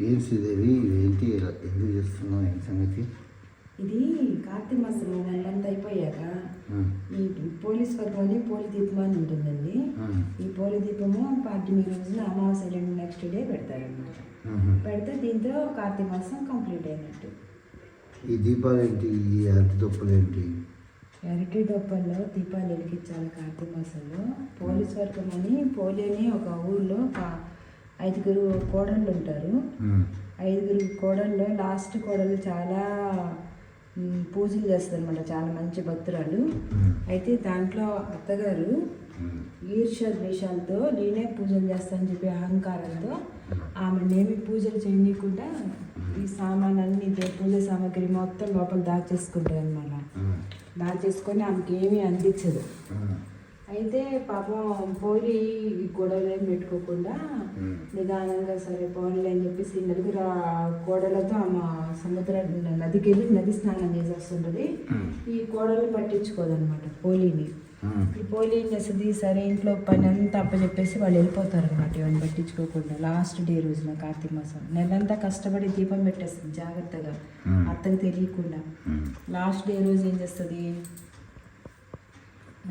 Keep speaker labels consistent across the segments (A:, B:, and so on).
A: ఏం శ్రీదేవి ఏంటి ఎందుకు చేస్తున్నావు ఏం సంగతి?
B: ఇది కార్తీక మాసం నెలంతా అయిపోయాక ఈ పోలీస్ వర్గం అని పోలి దీపం అని ఉంటుందండి. ఈ పోలి దీపము పాడ్యమి రోజున అమావాస్య నెక్స్ట్ డే పెడతారన్నమాట.
A: ఆహా.
B: పెడితే దీంతో కార్తీక మాసం కంప్లీట్ అయినట్టు.
A: ఈ దీపాలు ఏంటి? ఈ అరటి దుప్పులు ఏంటి
B: అరటి దొప్పల్లో దీపాలు వెలిగించాలి కార్తీక మాసంలో. పోలీస్ వర్గం అని పోలి అని ఒక ఊళ్ళో ఐదుగురు కోడళ్ళు ఉంటారు. ఐదుగురు కోడల్లో లాస్ట్ కోడలు చాలా పూజలు చేస్తారు అనమాట చాలా మంచి భక్తురాలు. అయితే దాంట్లో అత్తగారు
A: ఆ,
B: ఈర్ష్య ద్వేషాలతో నేనే పూజలు చేస్తానని చెప్పి అహంకారంతో ఆమెనేమి పూజలు చేయనీయకుండా ఈ సామాన్లన్నీ పూజ సామాగ్రి మొత్తం లోపల దాచేసుకుంటుంది అనమాట దాచేసుకొని ఆమెకి ఏమీ అందించదు అయితే పాపం పోయి ఈ గొడవలు ఏం పెట్టుకోకుండా నిదానంగా సరే పోన్లే అని చెప్పేసి నలుగురు కోడలతో ఆమె సముద్ర నదికి వెళ్ళి నది స్నానం చేసి వస్తుంటుంది.
A: ఉమ్,
B: ఈ కోడలు పట్టించుకోదన్నమాట పోలీని. ఈ పోలీ ఏం చేస్తుంది సరే ఇంట్లో పని అంతా అప్పచెప్పేసి వాళ్ళు వెళ్ళిపోతారు అనమాట ఇవన్నీ పట్టించుకోకుండా లాస్ట్ డే రోజున కార్తీక మాసం. నెలంతా కష్టపడి దీపం పెట్టేస్తుంది జాగ్రత్తగా. అత్తకు తెలియకుండా. లాస్ట్ డే రోజు ఏం చేస్తుంది?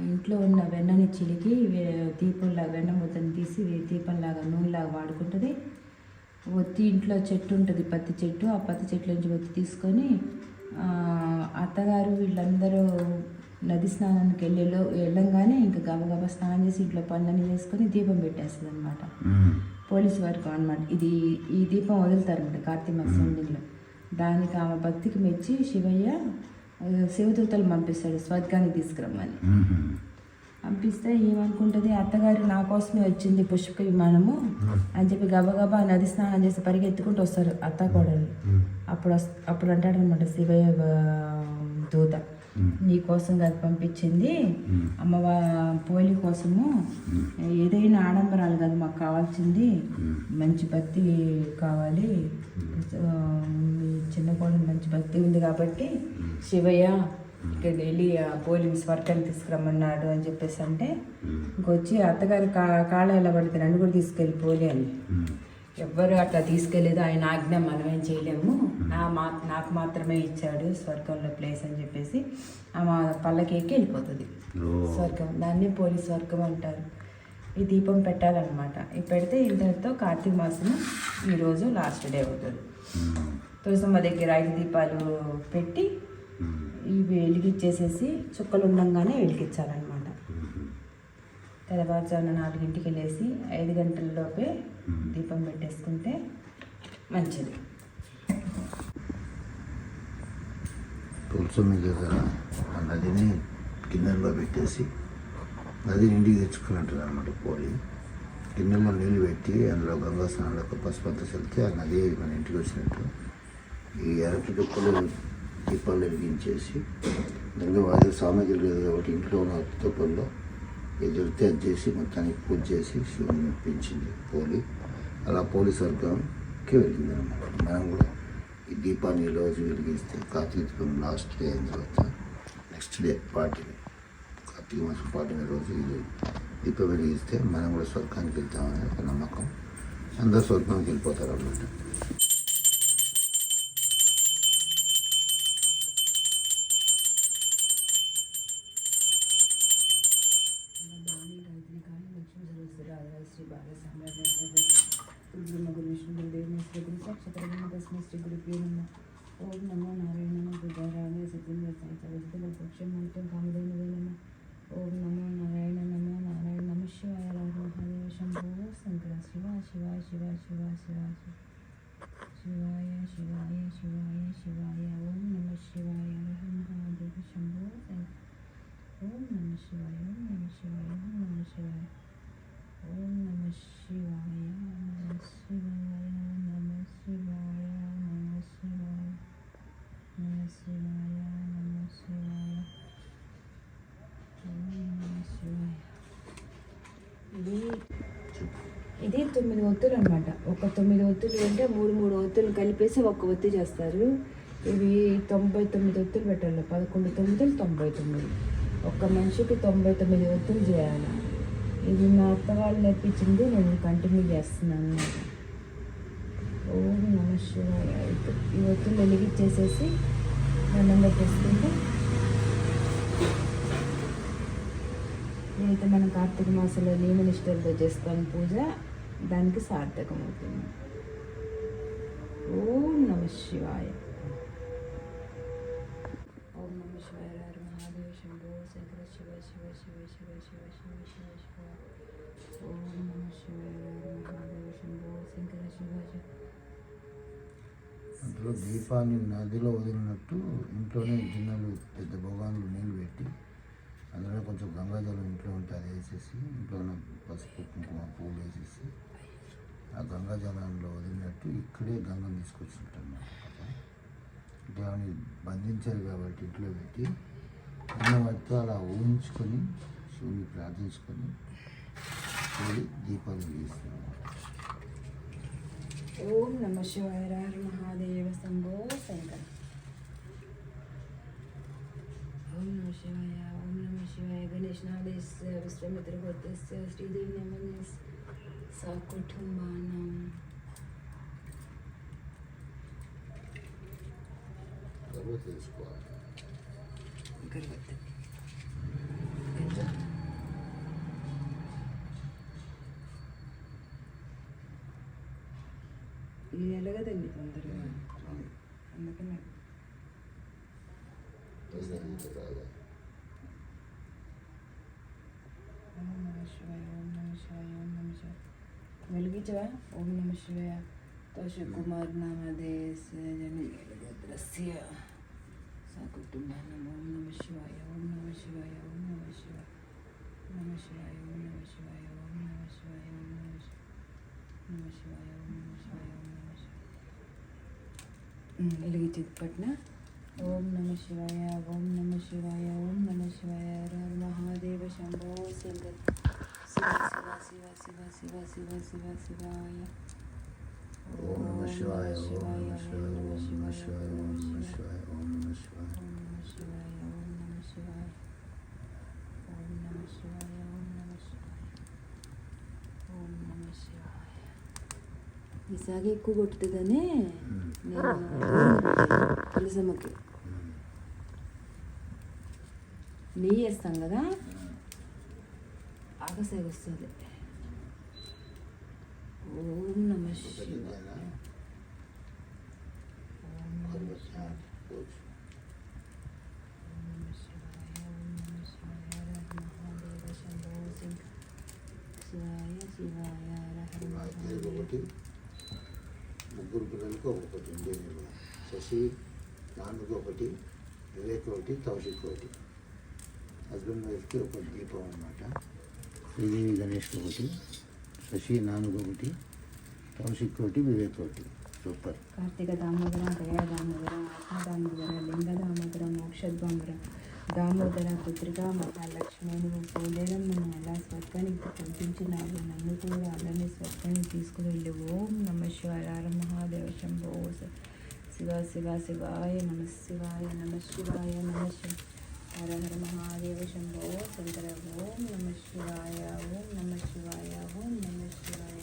B: ఇంట్లో ఉన్న వెన్నని చిలికి దీపంలాగా వెన్న ముద్దను తీసి దీపంలాగా నూనెలాగా వాడుకుంటుంది. ఒత్తి ఇంట్లో చెట్టు ఉంటుంది పత్తి చెట్టు. ఆ పత్తి చెట్ల నుంచి ఒత్తి తీసుకొని అత్తగారు వీళ్ళందరూ నది స్నానానికి వెళ్ళేలో వెళ్ళంగానే ఇంకా గబగబా స్నానం చేసి ఇంట్లో పనులన్నీ చేసుకొని దీపం పెట్టేస్తుంది అనమాట పోలీస్ వర్గం అనమాట ఇది ఈ దీపం వదులుతారన్నమాట కార్తీక మాసం దానికి ఆమె భక్తికి మెచ్చి శివయ్య శివదూతలు పంపిస్తాడు స్వర్గానికి తీసుకురమ్మని. పంపిస్తే ఏమనుకుంటుంది? అత్తగారు నా కోసమే వచ్చింది పుష్పక విమానము అని చెప్పి గబగబా నది స్నానం చేసి పరిగెత్తుకుంటూ వస్తారు అత్త కోడలు. అప్పుడు అప్పుడు అంటాడనమాట శివయ్య ఆ, దూత నీ కోసం కాదు పంపించింది అమ్మవా పోలి కోసము. ఏదైనా ఆడంబరాలు కాదు మాకు కావాల్సింది. మంచి భక్తి కావాలి. చిన్న కోడలు మంచి భక్తి ఉంది కాబట్టి శివయ్య ఇక్కడ వెళ్ళి ఆ పోలిని స్వర్గాన్ని తీసుకురమ్మన్నాడు అని చెప్పేసి అంటే ఇంకొచ్చి అత్తగారి కా కాళ్ళ ఎలా పడితే నన్ను కూడా తీసుకెళ్ళి పోలి అని. ఎవ్వరు అట్లా తీసుకెళ్ళలేదు ఆయన ఆజ్ఞ మనమేం చేయలేము. నా మా నాకు మాత్రమే ఇచ్చాడు స్వర్గంలో ప్లేస్ అని చెప్పేసి ఆమె పల్లకేకి వెళ్ళిపోతుంది. స్వర్గం దాన్ని పోలీస్ స్వర్గం అంటారు. ఈ దీపం పెట్టాలన్నమాట. ఇది పెడితే ఇంతటితో కార్తీక మాసం ఈరోజు లాస్ట్ డే అవుతుంది. తులసమ్మ దగ్గర ఐదు దీపాలు పెట్టి ఇవి వెలిగించేసేసి చుక్కలు ఉండంగానే వెలిగించాలన్నమాట. తెల్లవారుజామున నాలుగింటికి వెళ్ళేసి ఐదు గంటలలోపే. దీపం పెట్టేసుకుంటే మంచిది.
A: తులసమ్మ దగ్గర ఆ నదిని గిన్నెల్లో పెట్టేసి నదిని ఇంటికి తెచ్చుకున్నట్టు అనమాట పోలి గిన్నెలో నీళ్ళు పెట్టి అందులో గంగా స్నానంలో పసుపంత చల్లితే ఆ నది మన ఇంటికి వచ్చినట్టు. ఈ అరటి దుక్కలు దీపాలు వెలిగించేసి దానిలో వాడే సామాగ్రి లేదు కాబట్టి ఇంట్లో ఉన్న అరటి దుప్పల్లో ఎదురితే అది చేసి మొత్తానికి పూజ చేసి శివుని పెంచింది పోలి. అలా పోలీస్ వర్గంకి వెళ్ళింది అనమాట మనం కూడా ఈ దీపాన్ని రోజు వెలిగిస్తే కార్తీక దీపం లాస్ట్ డే అయిన తర్వాత నెక్స్ట్ డే పార్టీ కార్తీక మాసం పార్టీ రోజు ఇది దీపం వెలిగిస్తే మనం కూడా స్వర్గానికి వెళ్తామనే ఒక నమ్మకం. అందరూ స్వర్గానికి వెళ్ళిపోతారు అన్నమాట
B: సత్యేంద్ర సాయి సరస్వతి పక్షం మంత్రం కామధేను నమ ఓం నమో నారాయణ నమో నారాయణ నమ శివాయ రాధ మహాదేవ శంభో శంకర శివ శివ శివ శివ శివ శివాయ శివాయ శివాయ శివాయ ఓం నమ శివాయ హర మహాదేవ శంభో శంకర ఓం నమ శివాయ ఓం నమ శివాయ ఓం నమ శివాయ ఓం నమ శివాయ నమ శివాయ నమ శివాయ నమ శివాయ ఇది ఇది తొమ్మిది ఒత్తులు అనమాట ఒక తొమ్మిది ఒత్తులు అంటే మూడు మూడు ఒత్తులు కలిపేసి ఒక ఒత్తి చేస్తారు. ఇవి తొంభై తొమ్మిది ఒత్తులు పెట్టాలి. పదకొండు తొమ్మిదిలు తొంభై తొమ్మిది. ఒక మనిషికి తొంభై తొమ్మిది ఒత్తులు చేయాలి. ఇది మా అత్త వాళ్ళు నేర్పించింది. నేను కంటిన్యూ చేస్తున్నాను ఓ ఓం నమ శివాయ. ఈ ఒత్తులు వెలిగించేసేసి దండం పెట్టేసుకుంటే ఇదైతే మనం కార్తీక మాసంలో నియమనిష్టలతో చేస్తాం పూజ. దానికి సార్థకం అవుతుంది ఓం నమ శివాయ.
A: దీపాన్ని నదిలో వదిలినట్టు ఇంట్లోనే గిన్నెలు పెద్ద భగవాన్లు నీళ్ళు పెట్టి అందులో కొంచెం గంగాజలం ఇంట్లో ఉంటే అది వేసేసి ఇంట్లోనే పసుపు కుంకుమ పూలు వేసేసి ఆ గంగాజలంలో వదిలినట్టు ఇక్కడే గంగను తీసుకొచ్చింటారు దాన్ని బంధించారు కాబట్టి ఇంట్లో పెట్టి ఉన్న వాటితో అలా ఊహించుకొని శివుని ప్రార్థించుకొని దీపాలు వెలిగిస్తున్నాం
B: ఓం నమ శివాయ మహాదేవ శంభో శంకర. ఓం నమ శివాయ ఓం నమ శివాయ. గణేష్ నాదేశ్య విశ్వమిత్ర గోత్రస్య శ్రీదేవి నమస్ సకుటుంబానం.
A: తర్వాత తెలుసుకోవాలి
B: గణపతి కదండి అందరూ అందుకనే ఓం నమ శివాయ ఓం నమ శివాయ ओम नम शिवाय ओम नम शिवाय ओम नम शिवाय नम शिवाय ओम नम शिवाय ओम नम शिवाय ओम नम शिवाय नम शिवाय ओम नम शिवाय ओम వెలిగించేది పట్న ఓం నమ శివాయ ఓం నమ శివాయ ఓం నమ శివాయ హర హర మహాదేవ శంభో శంకర్ శివ శివ శివ శివ శివ శివ శివాయ
A: ఓం నమ శివాయ ఓం నమ శివాయ ఓం నమ శివాయ ఓం నమ శివాయ ఓం నమ శివాయ
B: ఓం నమ శివాయ ఓం నమ శివాయ ఓం నమ శివాయ ఓం నమ శివాయ ఓం నమ శివాయ ఈ సాగి ఎక్కువ కొట్టుతుందనే నేను తులసమ్మకి నెయ్యి వేస్తాం కదా ఆగసాగి వస్తుంది ఓం నమ శివాయ ఓం నమ శివాయ ఓం నమ శివాయ ఓం నమ శివాయ హర హర మహాదేవ శంభో శంకర శివాయ శివాయ హర హర
A: ఇద్దరికి
B: మహాదేవ
A: ఒకటి ముగ్గురు ఒకటి ఒక్కొక్కటి ఇండియన్ శశి నాన్నకి ఒకటి వివేక్ ఒకటి కౌశిక్ ఒకటి హస్బెండ్ వైఫ్కి ఒక దీపం అనమాట శ్రీదేవి గణేష్ ఒకటి శశి నాన్నకి ఒకటి కౌశిక్ ఒకటి వివేక్ ఒకటి సూపర్.
B: కార్తీక దామోదరం దయా దామోదరం ఆత్మ దామోదరం లింగ దామోదరం మోక్ష దామోదరం. దామోదర పుత్రిగా మహాలక్ష్మి నువ్వు పోలేరం నన్ను ఎలా స్వర్గానికి పంపించినావు నన్ను కూడా అలానే స్వర్గానికి తీసుకువెళ్ళి. ఓం నమ శివాయ మహాదేవ శంభో శివ శివ శివాయ నమ శివాయ నమ శివాయ నమ శివ హర హర మహాదేవ శంభో శంకర ఓం నమ శివాయ ఓం నమ శివాయ ఓం నమ శివాయ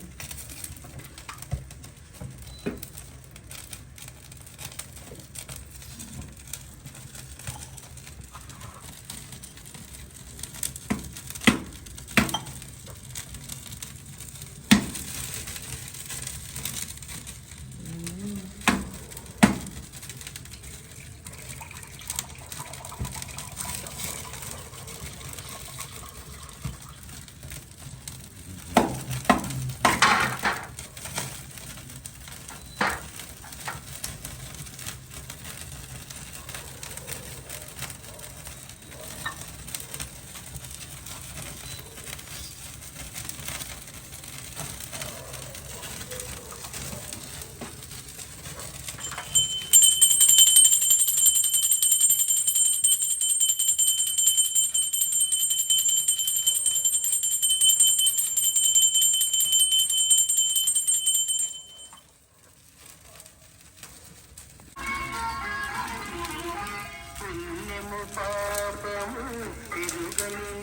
B: Thank you.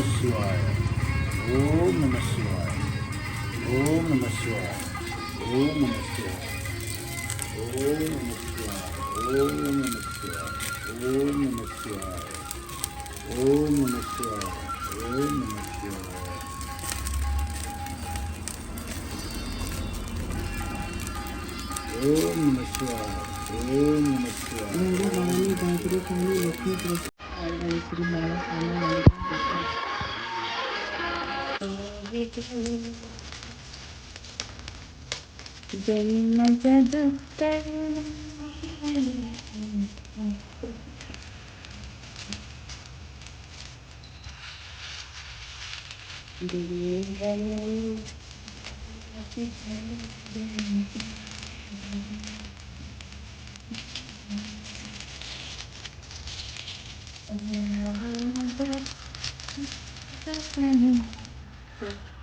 A: ఓం నమ శివాయ ఓం నమ శివాయ ఓం నమ శివాయ ఓం నమ శివాయ ఓం నమ శివాయ ఓం నమ శివాయ ఓం నమ శివాయ ఓం నమ శివాయ ఓం నమ శివాయ ఓం నమ శివాయ ఓం నమ శివాయ
B: మూడు Getting my Thank you.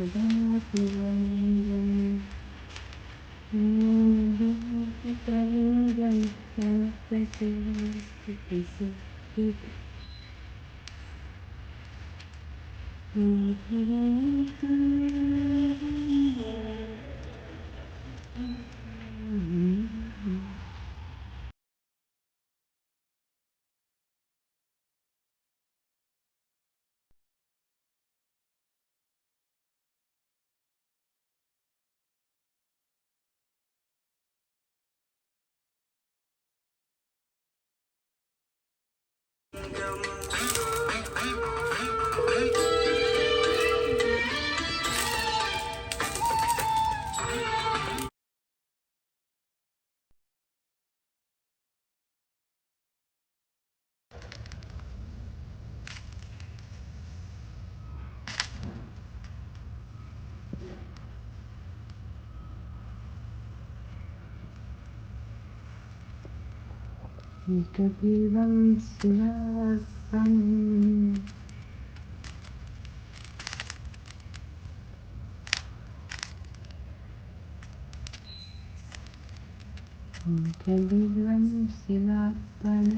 B: Thank you. I'm कबीरं शिवासम् कबीरं शिवासम्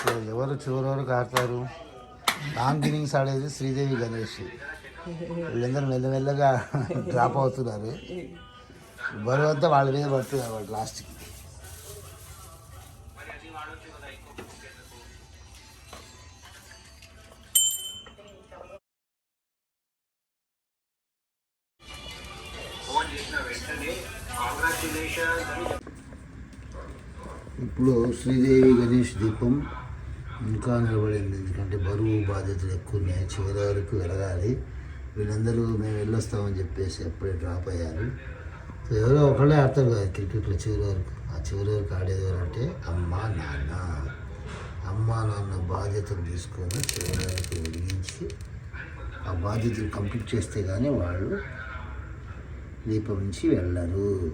A: సో ఎవరు చివరి వరకు ఆడతారు? లాంగ్ ఇన్నింగ్స్ ఆడేది శ్రీదేవి గణేష్. వీళ్ళందరూ మెల్లమెల్లగా డ్రాప్ అవుతున్నారు. బరువు అంతా వాళ్ళ మీద పడుతుంది అన్నమాట లాస్ట్కి ఇప్పుడు శ్రీదేవి గణేష్ దీపం. ఇంకా నిలబడింది. ఎందుకంటే బరువు బాధ్యతలు ఎక్కువ ఉన్నాయి. చివరి వరకు వెలగాలి వీళ్ళందరూ మేము వెళ్ళొస్తామని చెప్పేసి అప్పుడే డ్రాప్ అయ్యారు. సో ఎవరో ఒకళ్ళే ఆడతారు కదా క్రికెట్లో చివరి వరకు. ఆ చివరి వరకు ఆడేది అంటే అమ్మ నాన్న. అమ్మ నాన్న బాధ్యతలు తీసుకొని చివరి వరకు వెలిగించి ఆ బాధ్యతలు కంప్లీట్ చేస్తే కానీ వాళ్ళు దీపం నుంచి వెళ్ళరు.